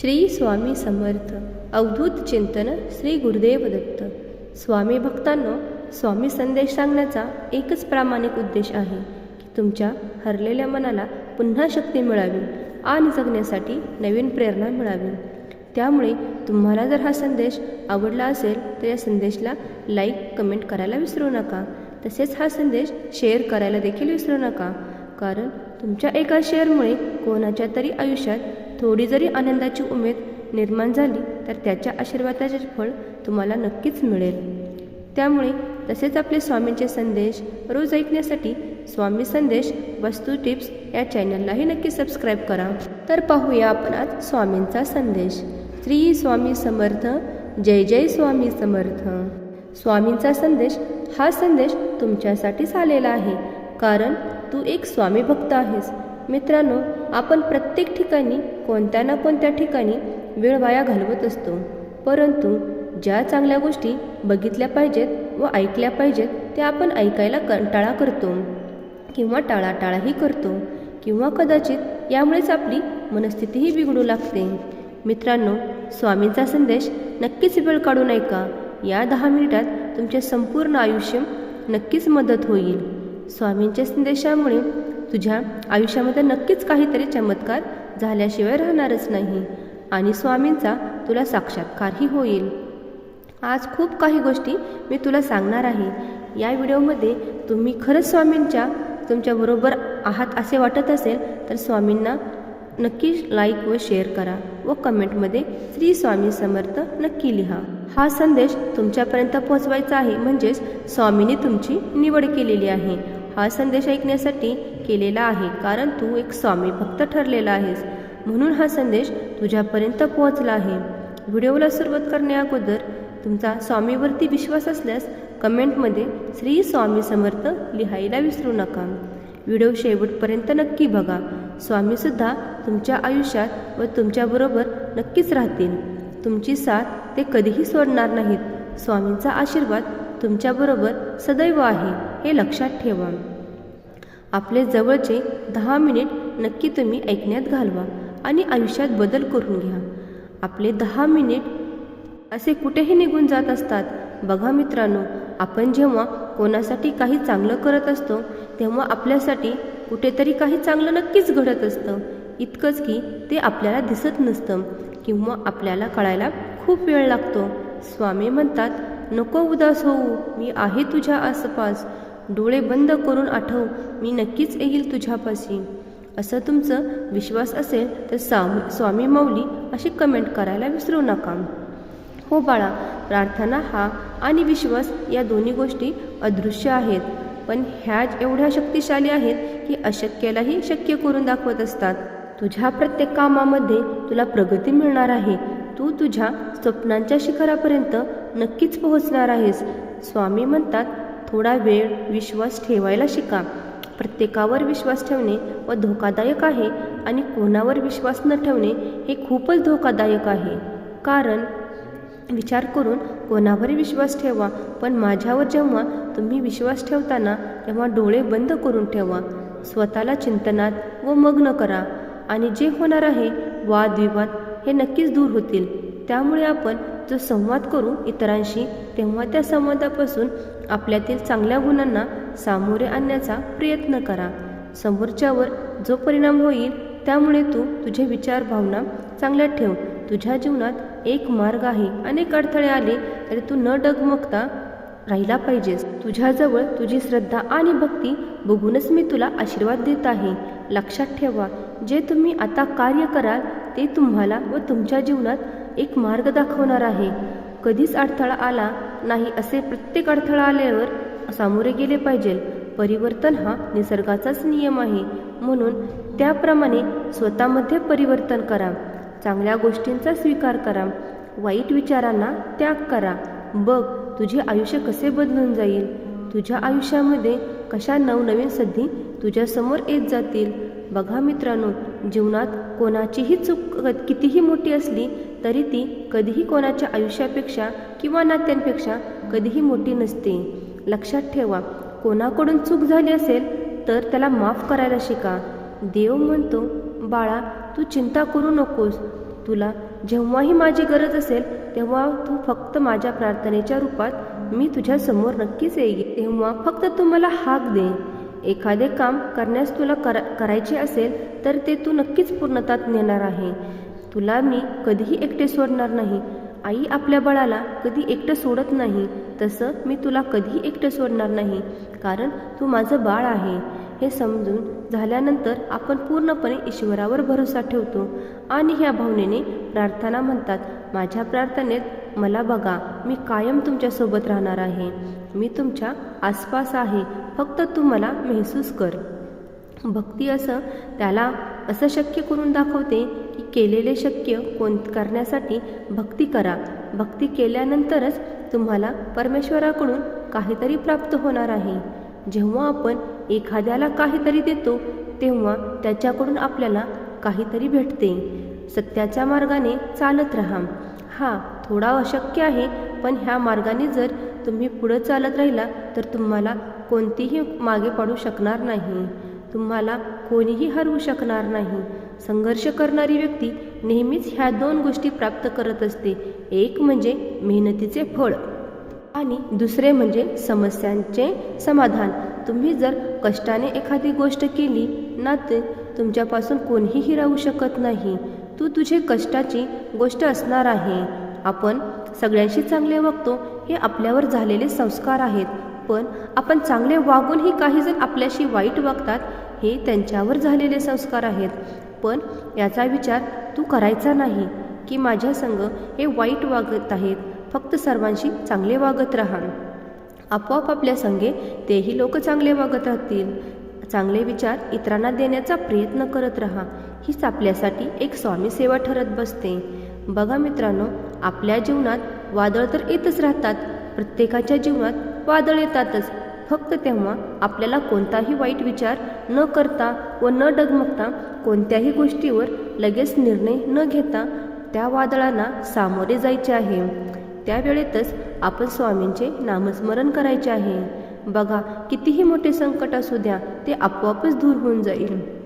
श्री स्वामी समर्थ. अवधूत चिंतन श्री गुरुदेव दत्त. स्वामी भक्तांनो स्वामी संदेश सांगण्याचा एकच प्रामाणिक उद्देश आहे की तुमच्या हरलेल्या मनाला पुन्हा शक्ती मिळावी आणि जगण्यासाठी नवीन प्रेरणा मिळावी. त्यामुळे तुम्हाला जर हा संदेश आवडला असेल तर या संदेशला लाईक कमेंट करायला विसरू नका. तसेच हा संदेश शेअर करायला देखील विसरू नका. कारण तुमच्या एका शेअरमुळे कोणाच्या तरी आयुष्यात थोडी जरी आनंदाची उमेद निर्माण झाली तर त्याच्या आशीर्वादाचे फळ तुम्हाला नक्कीच मिळेल. त्यामुळे तसेच आपले स्वामींचे संदेश रोज ऐकण्यासाठी स्वामी संदेश वस्तू टिप्स या चॅनललाही नक्की सबस्क्राईब करा. तर पाहूया आपण आज स्वामींचा संदेश. श्री स्वामी समर्थ जय जय स्वामी समर्थ. स्वामींचा संदेश हा संदेश तुमच्यासाठीच आलेला आहे. कारण तू एक स्वामी भक्त आहेस. मित्रांनो आपण प्रत्येक ठिकाणी कोणत्या ना कोणत्या ठिकाणी वेळ वाया घालवत असतो. परंतु ज्या चांगल्या गोष्टी बघितल्या पाहिजेत व ऐकल्या पाहिजेत त्या आपण ऐकायला कंटाळा करतो. किंवा टाळाटाळाही करतो. किंवा कदाचित यामुळेच आपली मनस्थितीही बिघडू लागते. मित्रांनो स्वामींचा संदेश नक्कीच वेळ काढून ऐका या दहा मिनिटात तुमचे संपूर्ण आयुष्य नक्कीच मदत होईल. स्वामींच्या संदेशामुळे तुझ्या आयुष्यामध्ये नक्कीच काहीतरी चमत्कार झाल्याशिवाय राहणारच नाही आणि स्वामींचा तुला साक्षात्कारही होईल. आज खूप काही गोष्टी मी तुला सांगणार आहे. या व्हिडिओमध्ये तुम्ही खरंच स्वामींच्या तुमच्याबरोबर आहात असे वाटत असेल तर स्वामींना नक्की लाईक व शेअर करा व कमेंटमध्ये श्री स्वामी समर्थ नक्की लिहा. हा संदेश तुमच्यापर्यंत पोहोचवायचा आहे म्हणजेच स्वामींनी तुमची निवड केलेली आहे. हा संदेश ऐकण्यासाठी केलेला आहे कारण तू एक स्वामी भक्त ठरलेला आहेस. म्हणून हा संदेश तुझ्यापर्यंत पोहोचला आहे. व्हिडिओला सुरुवात करण्या अगोदर तुमचा स्वामीवरती विश्वास असल्यास कमेंटमध्ये श्री स्वामी समर्थ लिहायला विसरू नका. व्हिडिओ शेवटपर्यंत नक्की बघा. स्वामीसुद्धा तुमच्या आयुष्यात व तुमच्याबरोबर नक्कीच राहतील. तुमची साथ ते कधीही सोडणार नाहीत. स्वामींचा आशीर्वाद तुमच्याबरोबर सदैव आहे हे लक्षात ठेवा. आपले जवळचे दहा मिनिट नक्की तुम्ही ऐकण्यात घालवा आणि आयुष्यात बदल करून घ्या. आपले दहा मिनिट असे कुठेही निघून जात असतात. बघा मित्रांनो आपण जेव्हा कोणासाठी काही चांगलं करत असतो तेव्हा आपल्यासाठी कुठेतरी काही चांगलं नक्कीच घडत असतं. इतकंच की ते आपल्याला दिसत नसतं किंवा आपल्याला कळायला खूप वेळ लागतो. स्वामी म्हणतात नको उदास होऊ मी आहे तुझ्या आसपास. डोळे बंद करून आठव मी नक्कीच येईल तुझ्यापाशी. असं तुमचं विश्वास असेल तर स्वामी स्वामी मौली अशी कमेंट करायला विसरू नका. हो बाळा प्रार्थना हा आणि विश्वास या दोन्ही गोष्टी अदृश्य आहेत. पण ह्या एवढ्या शक्तिशाली आहेत की अशक्यालाही शक्य करून दाखवत असतात. तुझ्या प्रत्येक कामामध्ये तुला प्रगती मिळणार आहे. तू तुझ्या स्वप्नांच्या शिखरापर्यंत नक्कीच पोहोचणार आहेस. स्वामी म्हणतात थोडा वेळ विश्वास ठेवायला शिका. प्रत्येकावर विश्वास ठेवणे व धोकादायक आहे आणि कोणावर विश्वास न ठेवणे हे खूपच धोकादायक आहे. कारण विचार करून कोणावर विश्वास ठेवा पण माझ्यावर जेव्हा तुम्ही विश्वास ठेवताना तेव्हा डोळे बंद करून ठेवा. स्वतःला चिंतनात व मग्न करा आणि जे होणार आहे वादविवाद हे नक्कीच दूर होतील. त्यामुळे आपण जो संवाद करू इतरांशी तेव्हा त्या संवादापासून आपल्यातील चांगल्या गुणांना सामोरे आणण्याचा प्रयत्न करा. समोरच्यावर जो परिणाम होईल त्यामुळे तू तुझे विचार भावना चांगल्या ठेव. तुझ्या जीवनात एक मार्ग आहे. अनेक अडथळे आले तरी तू न डगमगता राहिला पाहिजेस. तुझ्याजवळ तुझी श्रद्धा आणि भक्ती बघूनच मी तुला आशीर्वाद देत आहे. लक्षात ठेवा जे तुम्ही आता कार्य कराल ते तुम्हाला व तुमच्या जीवनात एक मार्ग दाखवणार आहे. कधीच अडथळा आला नाही असे प्रत्येक अडथळा आल्यावर सामोरे गेले पाहिजे. परिवर्तन हा निसर्गाचाच नियम आहे. म्हणून त्याप्रमाणे स्वतःमध्ये परिवर्तन करा. चांगल्या गोष्टींचा स्वीकार करा. वाईट विचारांना त्याग करा. बघ तुझे आयुष्य कसे बदलून जाईल? तुझ्या आयुष्यामध्ये कशा नवनवीन संधी तुझ्यासमोर येत जातील? बघा मित्रांनो जीवनात कोणाचीही चूक कितीही मोठी असली तरी ती कधीही कोणाच्या आयुष्यापेक्षा किंवा नात्यांपेक्षा कधीही मोठी नसते. लक्षात ठेवा कोणाकडून चूक झाली असेल तर त्याला माफ करायला शिका. देव म्हणतो बाळा तू चिंता करू नकोस. तुला जेव्हाही माझी गरज असेल तेव्हा तू फक्त माझ्या प्रार्थनेच्या रूपात मी तुझ्यासमोर नक्कीच येईल तेव्हा फक्त तू मला हाक दे. एखादे काम करण्यास तुला करा करायचे असेल तर ते तू नक्कीच पूर्णतात नेणार आहे. तुला मी कधीही एकटे सोडणार नाही. आई आपल्या बाळाला कधी एकटं सोडत नाही. तसं मी तुला कधीही एकटं सोडणार नाही. कारण तू माझं बाळ आहे. हे समजून झाल्यानंतर आपण पूर्णपणे ईश्वरावर भरोसा ठेवतो. आणि ह्या भावनेने प्रार्थना म्हणतात माझ्या प्रार्थनेत मला बघा मी कायम तुमच्यासोबत राहणार आहे. मी तुमच्या आसपास आहे. फक्त तू मला महसूस कर. भक्ती असं त्याला असं शक्य करून दाखवते की केलेले शक्य कोण करण्यासाठी भक्ती करा. भक्ती केल्यानंतरच तुम्हाला परमेश्वराकडून काहीतरी प्राप्त होणार आहे. जेव्हा आपण एखाद्याला काहीतरी देतो तेव्हा त्याच्याकडून आपल्याला काहीतरी भेटते. सत्याच्या मार्गाने चालत राहा. हा थोडा अशक्य आहे पण ह्या मार्गाने जर तुम्ही पुढं चालत राहिला तर तुम्हाला कोणतीही मागे पडू शकणार नाही. तुम्हाला कोणीही हरवू शकणार नाही. संघर्ष करणारी व्यक्ती नेहमीच ह्या दोन गोष्टी प्राप्त करत असते. एक म्हणजे मेहनतीचे फळ आणि दुसरे म्हणजे समस्यांचे समाधान. तुम्ही जर कष्टाने एखादी गोष्ट केली ना ते तुमच्यापासून कोणीही राहू शकत नाही. तू तुझे कष्टाची गोष्ट असणार आहे. आपण सगळ्यांशी चांगले वागतो हे आपल्यावर झालेले संस्कार आहेत. पण आपण चांगले वागूनही काही जण आपल्याशी वाईट वागतात हे त्यांच्यावर झालेले संस्कार आहेत. पण याचा विचार तू करायचा नाही की माझ्या संग हे वाईट वागत आहेत. फक्त सर्वांशी चांगले वागत राहा. आपोआप आपल्या संगे तेही लोक चांगले वागत राहतील. चांगले विचार इतरांना देण्याचा प्रयत्न करत राहा. हीच आपल्यासाठी एक स्वामी सेवा ठरत बसते. बघा मित्रांनो आपल्या जीवनात वादळ तर येतच राहतात. प्रत्येकाच्या जीवनात वादळ येतातच. फक्त तेव्हा आपल्याला कोणताही वाईट विचार न करता व न डगमगता कोणत्याही गोष्टीवर लगेच निर्णय न घेता त्या वादळांना सामोरे जायचे आहे. त्यावेळेतच आपण स्वामींचे नामस्मरण करायचे आहे. बघा कितीही मोठे संकट असू द्या ते आपोआपच दूर होऊन जाईल.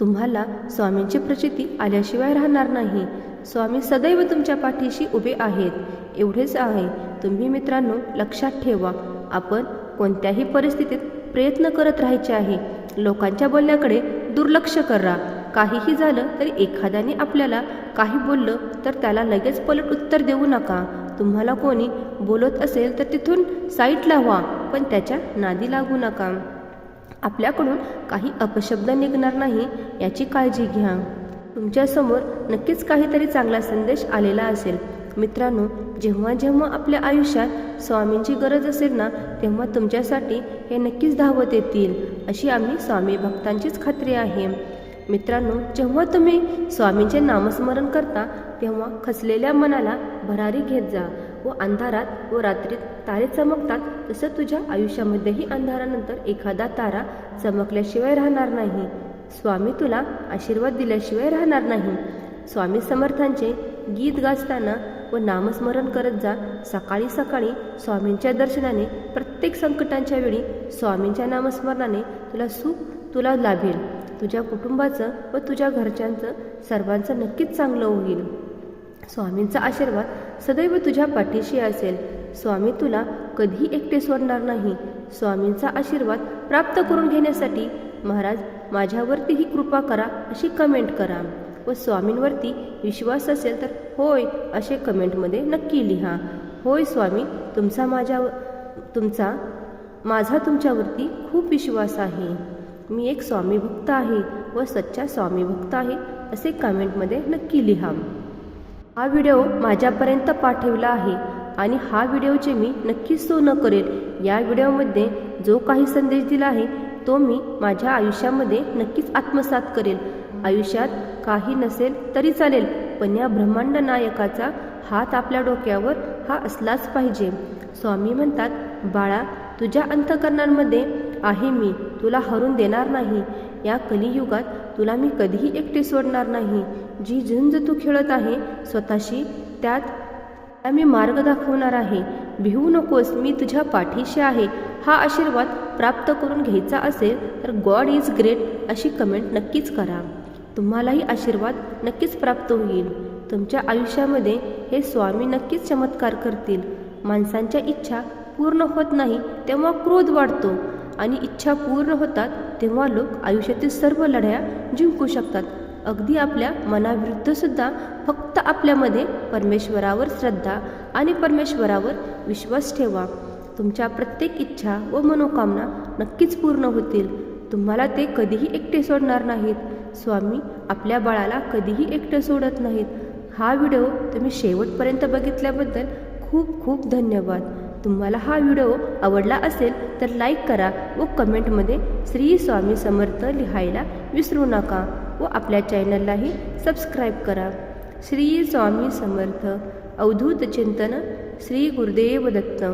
तुम्हाला स्वामींची प्रचिती आल्याशिवाय राहणार नाही. स्वामी सदैव तुमच्या पाठीशी उभे आहेत. एवढेच आहे. तुम्ही मित्रांनो लक्षात ठेवा. आपण कोणत्याही परिस्थितीत प्रयत्न करत राहायचे आहे. लोकांच्या बोलण्याकडे दुर्लक्ष करा. काहीही झालं तरी एखाद्याने आपल्याला काही बोललं तर त्याला लगेच पलट उत्तर देऊ नका. तुम्हाला कोणी बोलत असेल तर तिथून साईटला व्हा पण त्याच्या नादी लागू नका. आपल्याकडून काही अपशब्द निघणार नाही याची काळजी घ्या. तुमच्यासमोर नक्कीच काहीतरी चांगला संदेश आलेला असेल. मित्रांनो जेव्हा जेव्हा आपल्या आयुष्यात स्वामींची गरज असेल ना तेव्हा तुमच्यासाठी हे नक्कीच धावत येतील अशी आम्ही स्वामी भक्तांचीच खात्री आहे. मित्रांनो जेव्हा तुम्ही स्वामींचे नामस्मरण करता तेव्हा खचलेल्या मनाला भरारी घेत जा. व अंधारात व रात्रीत तारे चमकतात तसं तुझ्या आयुष्यामध्येही अंधारानंतर एखादा तारा चमकल्याशिवाय राहणार नाही. स्वामी तुला आशीर्वाद दिल्याशिवाय राहणार नाही. स्वामी समर्थांचे गीत गाजताना व नामस्मरण करत जा. सकाळी सकाळी स्वामींच्या दर्शनाने प्रत्येक संकटांच्या वेळी स्वामींच्या नामस्मरणाने तुला सुख तुला लाभेल तुझ्या कुटुंबाचं व तुझ्या घरच्यांचं सर्वांचं नक्कीच चांगलं होईल. स्वामींचा आशीर्वाद सदैव तुझ्या पाठीशी असेल. स्वामी तुला कधीही एकटे सोडणार नाही. स्वामींचा आशीर्वाद प्राप्त करून घेण्यासाठी महाराज माझ्यावरतीही कृपा करा अशी कमेंट करा. व स्वामींवरती विश्वास असेल तर होय असे कमेंटमध्ये नक्की लिहा. होय स्वामी तुमचा माझ्या तुमचा माझा तुमच्यावरती खूप विश्वास आहे. मी एक स्वामी भक्त आहे व सच्चा स्वामी भक्त आहे असे कमेंटमध्ये नक्की लिहा. हा व्हिडिओ माझ्यापर्यंत पाठवला आहे आणि हा व्हिडिओचे मी नक्कीच सोनं करेल या व्हिडिओमध्ये जो काही संदेश दिला आहे तो मी माझ्या आयुष्यामध्ये नक्कीच आत्मसात करेल. आयुष्यात काही नसेल तरी चालेल पण या ब्रह्मांड नायकाचा हात आपल्या डोक्यावर हा असलाच पाहिजे. स्वामी म्हणतात बाळा तुझ्या अंतकरणांमध्ये आहे मी तुला हरून देणार नाही. या कलियुगात तुला मी कधीही एकटे सोडणार नाही. जी झुंज तू खेळत आहे स्वतःशी त्यात मी मार्ग दाखवणार आहे. भिवू नकोस मी तुझ्या पाठीशी आहे. हा आशीर्वाद प्राप्त करून घ्यायचा असेल तर गॉड इज ग्रेट अशी कमेंट नक्कीच करा. तुम्हालाही आशीर्वाद नक्कीच प्राप्त होईल. तुमच्या आयुष्यामध्ये हे स्वामी नक्कीच चमत्कार करतील. माणसांच्या इच्छा पूर्ण होत नाही तेव्हा क्रोध वाढतो. आणि इच्छा पूर्ण होतात तेव्हा लोक आयुष्यातील सर्व लढ्या जिंकू शकतात. अगदी आपल्या मनाविरुद्ध सुद्धा फक्त आपल्यामध्ये परमेश्वरावर श्रद्धा आणि परमेश्वरावर विश्वास ठेवा. तुमच्या प्रत्येक इच्छा व मनोकामना नक्कीच पूर्ण होतील. तुम्हाला ते कधीही एकटे सोडणार नाहीत. स्वामी आपल्या बाळाला कधीही एकटे सोडत नाहीत. हा व्हिडिओ तुम्ही शेवटपर्यंत बघितल्याबद्दल खूप खूप धन्यवाद. तुम्हाला हा व्हिडिओ आवडला असेल तर लाईक करा व कमेंटमध्ये श्री स्वामी समर्थ लिहायला विसरू नका. व आपल्या चॅनललाही सबस्क्राईब करा. श्री स्वामी समर्थ. अवधूत चिंतन. श्री गुरुदेव दत्त